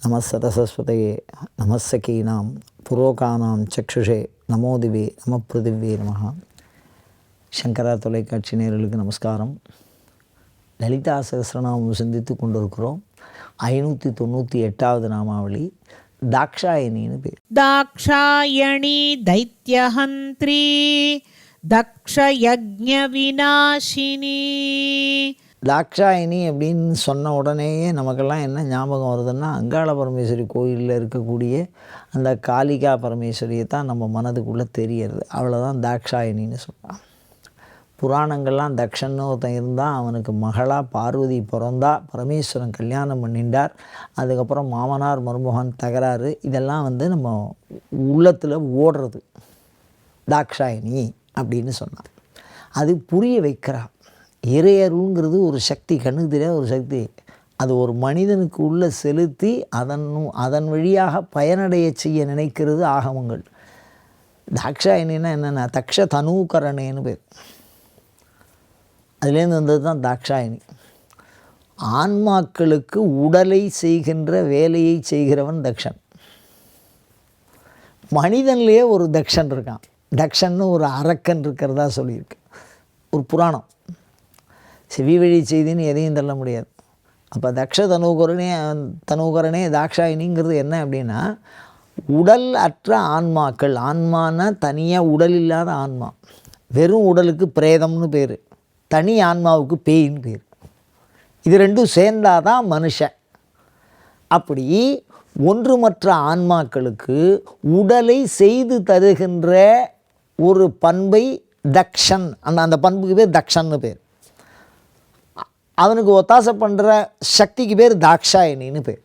நமசரசஸ்வதையே நமசகீனாம் புரோகானாம் சக்ஷுஷே நமோதிவே நம பிருதிவே நமகா சங்கரா தொலைக்காட்சி நேர்களுக்கு நமஸ்காரம் லலிதா சகசிரநாமம் சிந்தித்து கொண்டிருக்கிறோம் ஐநூற்றி தொண்ணூற்றி எட்டாவது நாமாவளி தாக்ஷாயணின்னு பேர் தாக்ஷாயணி தைத்தியஹந்திரி தக்ஷயஜ்ஞ விநாசினி தாக்ஷாயணி அப்படின்னு சொன்ன உடனேயே நமக்கெல்லாம் என்ன ஞாபகம் வருதுன்னா அங்காள பரமேஸ்வரி கோயிலில் இருக்கக்கூடிய அந்த காளிகா பரமேஸ்வரியை தான் நம்ம மனதுக்குள்ளே தெரியறது. அவ்வளோதான் தான் தாக்ஷாயணின்னு சொல்கிறான் புராணங்கள்லாம் தக்ஷன்னு ஒருத்தன் இருந்தால் அவனுக்கு மகளாக பார்வதி பிறந்தா பரமேஸ்வரன் கல்யாணம் பண்ணிண்டார் அதுக்கப்புறம் மாமனார் மருமகன் தகராறு இதெல்லாம் வந்து நம்ம உள்ளத்தில் ஓடுறது. தாக்ஷாயணி அப்படின்னு சொன்னான். அது புரிய வைக்கிறா இறையருங்கிறது ஒரு சக்தி கண்ணுக்கு தெரியாத ஒரு சக்தி. அது ஒரு மனிதனுக்கு உள்ளே செலுத்தி அதன் அதன் வழியாக பயனடைய செய்ய நினைக்கிறது ஆகமங்கள். தாக்ஷாயணின்னா என்னென்னா தக்ஷ தனூகரணேன்னு பேர். அதுலேருந்து வந்தது தான் தாக்ஷாயணி ஆன்மாக்களுக்கு உடலை செய்கின்ற வேலையை செய்கிறவன் தக்ஷன். மனிதன்லேயே ஒரு தக்ஷன் இருக்கான். தக்ஷன்னு ஒரு அரக்கன் இருக்கிறதா சொல்லியிருக்கு. ஒரு புராணம். செவி வழி செய்தின்னு எதையும் தள்ள முடியாது. அப்போ தக்ஷ தனுகரனே தனுகரனே தாக்ஷாயினிங்கிறது என்ன அப்படின்னா உடல் அற்ற ஆன்மாக்கள் ஆன்மானா தனியாக உடல் இல்லாத ஆன்மா வெறும் உடலுக்கு பிரேதம்னு பேர் தனி ஆன்மாவுக்கு பேயின்னு பேர். இது ரெண்டும் சேர்ந்தாதான் மனுஷன் அப்படி ஒன்றுமற்ற ஆன்மாக்களுக்கு உடலை செய்து தருகின்ற ஒரு பண்பை தக்ஷன் அந்த அந்த பண்புக்கு பேர் தக்ஷன்னு பேர். அவனுக்கு ஒத்தாசை பண்ணுற சக்திக்கு பேர் தாக்ஷாயணின்னு பேர்.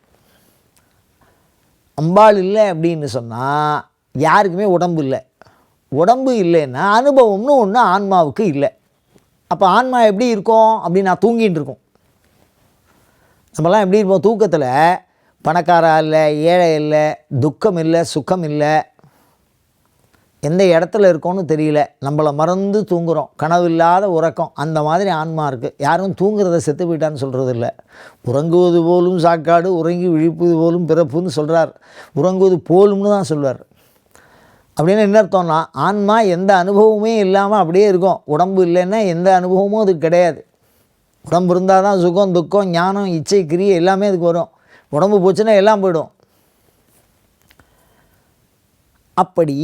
அம்பாள் இல்லை அப்படின்னு சொன்னால் யாருக்குமே உடம்பு இல்லை. உடம்பு இல்லைன்னா அனுபவம்னு ஒன்று ஆன்மாவுக்கு இல்லை. அப்போ ஆன்மா எப்படி இருக்கும் அப்படின்னு நான் தூங்கிட்டு இருக்கோம். நம்மலாம் எப்படி இருப்போம்? தூக்கத்தில் பணக்காரா இல்லை ஏழை இல்லை துக்கம் இல்லை சுக்கம் இல்லை எந்த இடத்துல இருக்கோன்னு தெரியல. நம்மளை மறந்து தூங்குகிறோம் கனவு இல்லாத உறக்கம். அந்த மாதிரி ஆன்மா இருக்குது யாரும் தூங்குறத செத்து போயிட்டான்னு சொல்கிறது இல்லை உறங்குவது போலும் சாக்காடு உறங்கி விழிப்பது போலும் பிறப்புன்னு சொல்கிறார் உறங்குவது போலும்னு தான் சொல்வார். அப்படின்னு என்ன அர்த்தம்னா ஆன்மா எந்த அனுபவமே இல்லாமல் அப்படியே இருக்கும். உடம்பு இல்லைன்னா எந்த அனுபவமும் அதுக்கு கிடையாது. உடம்பு இருந்தால் தான் சுகம் துக்கம் ஞானம் இச்சை கிரியை எல்லாமே அதுக்கு வரும். உடம்பு போச்சுன்னா எல்லாம் போயிடும். அப்படி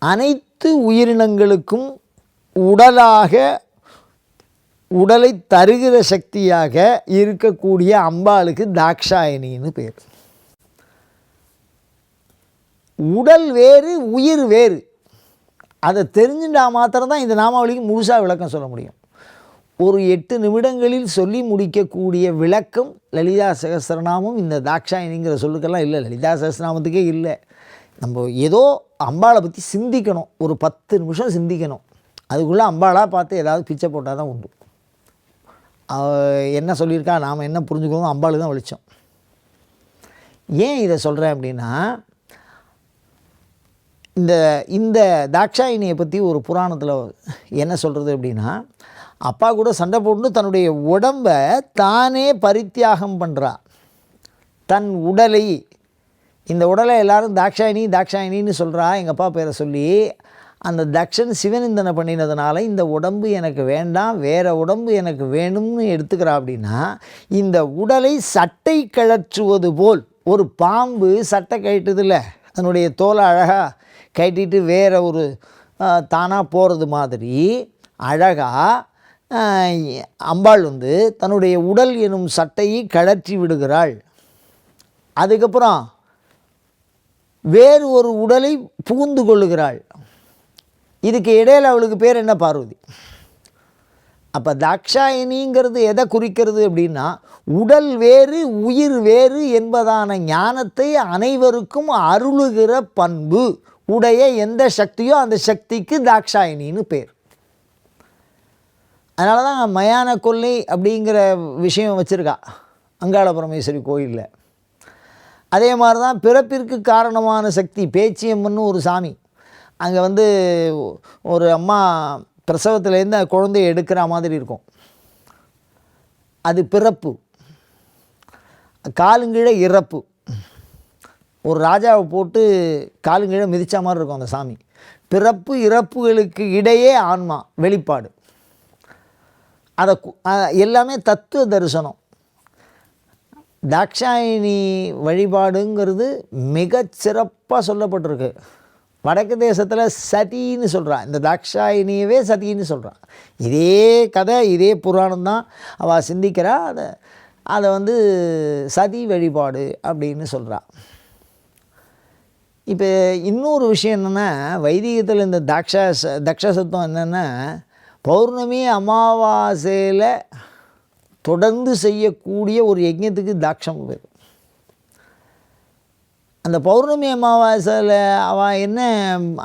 அனைத்து உயிரினங்களுக்கும் உடலாக உடலை தருகிற சக்தியாக இருக்கக்கூடிய அம்பாளுக்கு தாக்ஷாயணின்னு பேர். உடல் வேறு உயிர் வேறு. அதை தெரிஞ்சுட்டா மாத்திரம்தான் இந்த நாமாவளிக்கு முழுசாக விளக்கம் சொல்ல முடியும். ஒரு எட்டு நிமிடங்களில் சொல்லி முடிக்கக்கூடிய விளக்கம் லலிதா சகஸ்திரநாமம் இந்த தாக்ஷாயணிங்கிற சொல்லுக்கெல்லாம் இல்லை. லலிதா சகஸ்திரநாமத்துக்கே இல்லை. நம்ம ஏதோ அம்பாளை பற்றி சிந்திக்கணும். ஒரு பத்து நிமிஷம் சிந்திக்கணும். அதுக்குள்ளே அம்பாளாக பார்த்து ஏதாவது பிச்சை போட்டால் தான் உண்டு என்ன சொல்லியிருக்கா நாம் என்ன புரிஞ்சுக்கணும் அம்பாளுக்கு தான் வெளிச்சம். ஏன் இதை சொல்கிறேன் அப்படின்னா இந்த இந்த தாட்சாயினியை பற்றி ஒரு புராணத்தில் என்ன சொல்கிறது அப்படின்னா அப்பா கூட சண்டை போட்டு தன்னுடைய உடம்பை தானே பரித்தியாகம் பண்ணுறா தன் உடலை இந்த உடலை எல்லாரும் தாக்ஷாயினி தாக்ஷாயினின்னு சொல்கிறா எங்கள் அப்பா பேரை சொல்லி. அந்த தக்ஷன் சிவனிந்தனை பண்ணினதுனால இந்த உடம்பு எனக்கு வேண்டாம் வேறு உடம்பு எனக்கு வேணும்னு எடுத்துக்கிறா அப்படின்னா இந்த உடலை சட்டை கழற்றுவது போல் ஒரு பாம்பு சட்டை கழட்டுதில்ல அதனுடைய தோலை அழகாக கட்டிட்டு வேற ஒரு தானாக போகிறது மாதிரி அழகாக அம்பாள் வந்து தன்னுடைய உடல் எனும் சட்டையை கழற்றி விடுகிறாள். அதுக்கப்புறம் வேறு ஒரு உடலை புகுந்து கொள்ளுகிறாள். இதுக்கு இடையில் அவளுக்கு பேர் என்ன பார்வதி? அப்போ தாக்ஷாயினிங்கிறது எதை குறிக்கிறது அப்படின்னா உடல் வேறு உயிர் வேறு என்பதான ஞானத்தை அனைவருக்கும் அருளுகிற பண்பு உடைய எந்த சக்தியோ அந்த சக்திக்கு தாக்ஷாயினின்னு பேர். அதனால தான் மயான கொள்ளை அப்படிங்கிற விஷயம் வச்சுருக்கா அங்காள பரமேஸ்வரி கோயிலில். அதே மாதிரி தான் பிறப்பிற்கு காரணமான சக்தி பேச்சியம்மன்னு ஒரு சாமி. அங்கே வந்து ஒரு அம்மா பிரசவத்துலேருந்து அந்த குழந்தைய எடுக்கிற மாதிரி இருக்கும். அது பிறப்பு. காலுங்கீழே இறப்பு. ஒரு ராஜாவை போட்டு காலுங்கீழே மிதித்த மாதிரி இருக்கும் அந்த சாமி. பிறப்பு இறப்புகளுக்கு இடையே ஆன்மா வெளிப்பாடு. அதை எல்லாமே தத்துவ தரிசனம். தாட்சாயணி வழிபாடுங்கிறது மிக சிறப்பாக சொல்லப்பட்டிருக்கு. வடக்கு தேசத்தில் சதின்னு சொல்கிறான் இந்த தாக்ஷாயினியவே சதின்னு சொல்கிறான் இதே கதை இதே புராணம் தான் அவள் சிந்திக்கிறா. அதை அதை வந்து சதி வழிபாடு அப்படின்னு சொல்கிறான் இப்போ இன்னொரு விஷயம் என்னென்னா வைதிகத்தில் இந்த தக்ஷ தக்ஷசத்துவம் என்னென்னா பௌர்ணமி அமாவாசையில் தொடர்ந்து செய்யக்கூடிய ஒரு யஜ்யத்துக்கு தாட்சம் பேர் அந்த பௌர்ணமி அமாவாசையில் அவள் என்ன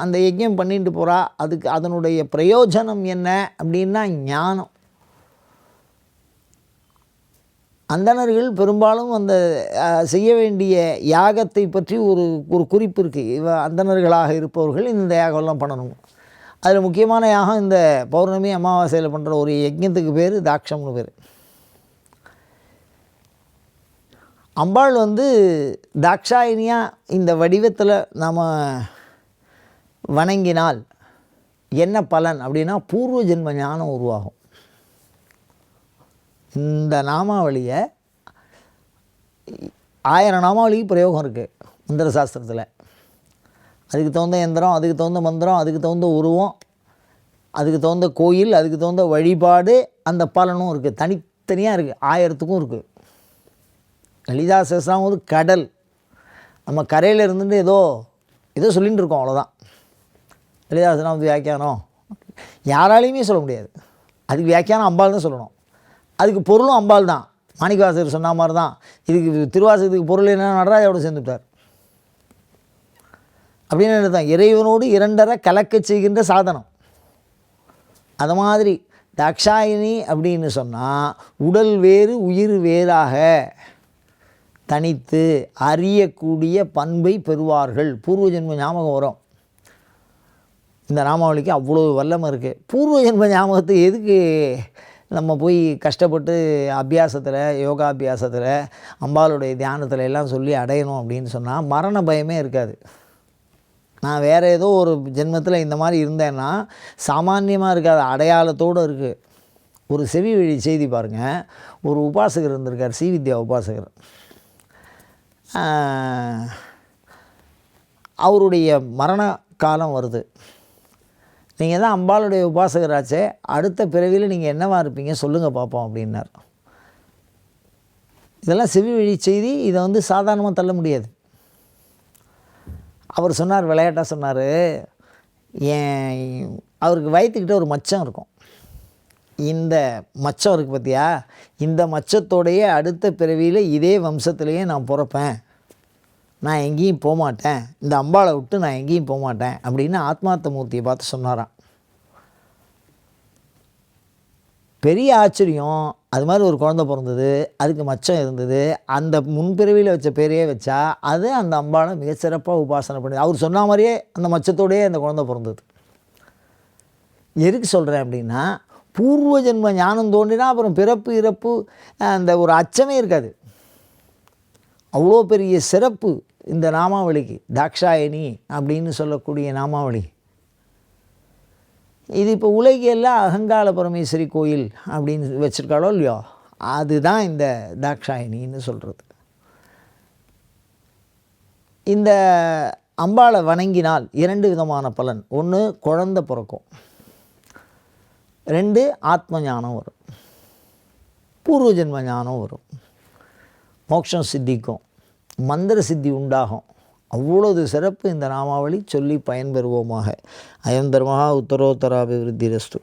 அந்த யஜ்யம் பண்ணிட்டு போகிறா அதுக்கு அதனுடைய பிரயோஜனம் என்ன அப்படின்னா ஞானம். அந்தணர்கள் பெரும்பாலும் அந்த செய்ய வேண்டிய யாகத்தை பற்றி ஒரு ஒரு குறிப்பு இருக்குது இவ அந்தணர்களாக இருப்பவர்கள் இந்த யாகம்லாம் பண்ணணும். அதில் முக்கியமான யாகம் இந்த பௌர்ணமி அமாவாசையில் பண்ணுற ஒரு யஜ்யத்துக்கு பேர் தாட்சம்னு பேர். அம்பாள் வந்து தாக்ஷாயினியாக இந்த வடிவத்தில் நாம் வணங்கினால் என்ன பலன் அப்படின்னா பூர்வ ஜென்ம ஞானம் உருவாகும். இந்த நாமாவளியை ஆயிரம் நாமாவளிக்கு பிரயோகம் இருக்குது மந்திர சாஸ்திரத்தில். அதுக்கு தகுந்த எந்திரம் அதுக்கு தகுந்த மந்திரம் அதுக்கு தகுந்த உருவம் அதுக்கு தகுந்த கோயில் அதுக்கு தகுந்த வழிபாடு அந்த பலனும் இருக்குது தனித்தனியாக இருக்குது ஆயிரத்துக்கும் இருக்குது லலிதா சகஸ்ரம் கடல். நம்ம கரையில் இருந்துட்டு ஏதோ ஏதோ சொல்லிகிட்டு இருக்கோம் அவ்வளோதான் லலிதா வந்து வியாக்கியானம். யாராலையுமே சொல்ல முடியாது. அதுக்கு வியாக்கியானம் அம்பாள் தான் சொல்லணும். அதுக்கு பொருளும் அம்பாள் தான். மாணிக்கவாசகர் சொன்ன மாதிரி தான் இதுக்கு திருவாசகத்துக்கு பொருள் என்ன நடராஜோட சேர்ந்துட்டார். அப்படின்னு தான் இறைவனோடு இரண்டரை கலக்க செய்கின்ற சாதனம். அது மாதிரி தக்ஷாயினி அப்படின்னு சொன்னால் உடல் வேறு உயிர் வேறாக. தனித்து அறியக்கூடிய பண்பை பெறுவார்கள். பூர்வ ஜென்ம ஞாபகம் வரும். இந்த நாமாவளிக்கு அவ்வளோ வல்லமை இருக்குது பூர்வ ஜென்ம ஞாபகத்தை எதுக்கு நம்ம போய் கஷ்டப்பட்டு அபியாசத்தில் யோகாபியாசத்தில் அம்பாளுடைய தியானத்தில் எல்லாம் சொல்லி அடையணும் அப்படின்னு சொன்னால் மரண பயமே இருக்காது. நான் வேறு ஏதோ ஒரு ஜென்மத்தில் இந்த மாதிரி இருந்தேன்னா சாமான்யமாக இருக்காது அடையாளத்தோடு இருக்குது ஒரு செவி வழி செய்தி பாருங்கள் ஒரு உபாசகர் இருந்திருக்கார் சி வித்யா உபாசகர். அவருடைய மரண காலம் வருது. நீங்கள் தான் அம்பாளுடைய உபாசகராச்சே அடுத்த பிறவியில் நீங்கள் என்னவா இருப்பீங்க சொல்லுங்கள் பார்ப்போம் அப்படின்னார். இதெல்லாம் செவி வழி செய்தி இதை வந்து சாதாரணமாக தள்ள முடியாது. அவர் சொன்னார் விளையாட்டாக சொன்னார் ஏன் அவருக்கு வயிற்றுக்கிட்ட ஒரு மச்சம் இருக்கும். இந்த மச்சம் இருக்குது பார்த்தியா இந்த மச்சத்தோடைய அடுத்த பிறவியில் இதே வம்சத்திலேயே நான் பிறப்பேன். நான் எங்கேயும் போகமாட்டேன் இந்த அம்பாளை விட்டு நான் எங்கேயும் போகமாட்டேன் அப்படின்னு ஆத்மார்த்த மூர்த்தியை பார்த்து சொன்னாராம். பெரிய ஆச்சரியம். அது மாதிரி ஒரு குழந்த பிறந்தது அதுக்கு மச்சம் இருந்தது. அந்த முன்பிறவியில் வச்ச பேரையே வச்சா அது அந்த அம்பாளை மிகச்சிறப்பாக உபாசனை பண்ணி அவர் சொன்ன மாதிரியே அந்த மச்சத்தோடையே அந்த குழந்த பிறந்தது. எதுக்கு சொல்கிறேன் அப்படின்னா பூர்வ ஜென்ம ஞானம் தோன்றினா அப்புறம் பிறப்பு இறப்பு அந்த ஒரு அச்சமே இருக்காது. அவ்வளோ பெரிய சிறப்பு. இந்த நாமாவளிக்கு தாக்ஷாயணி அப்படின்னு சொல்லக்கூடிய நாமாவளி. இது இப்போ உலகியெல்லாம் அகங்கால பரமேஸ்வரி கோயில் அப்படின்னு வச்சுருக்காளோ இல்லையோ அதுதான் இந்த தாக்ஷாயணின்னு சொல்கிறது இந்த அம்பாளை வணங்கினால் இரண்டு விதமான பலன். ஒன்று குழந்தை பிறக்கும். ரெண்டு ஆத்ம ஞானம் வரும். பூர்வ ஜென்ம ஞானம் வரும். மோட்சம் சித்திக்கும். மந்திர சித்தி உண்டாகும். அவ்வளவு சிறப்பு இந்த நாமாவளி சொல்லி பயன்பெறுவோமாக. அயம் உத்தரோத்தராபிவிருத்தி ரஸ்து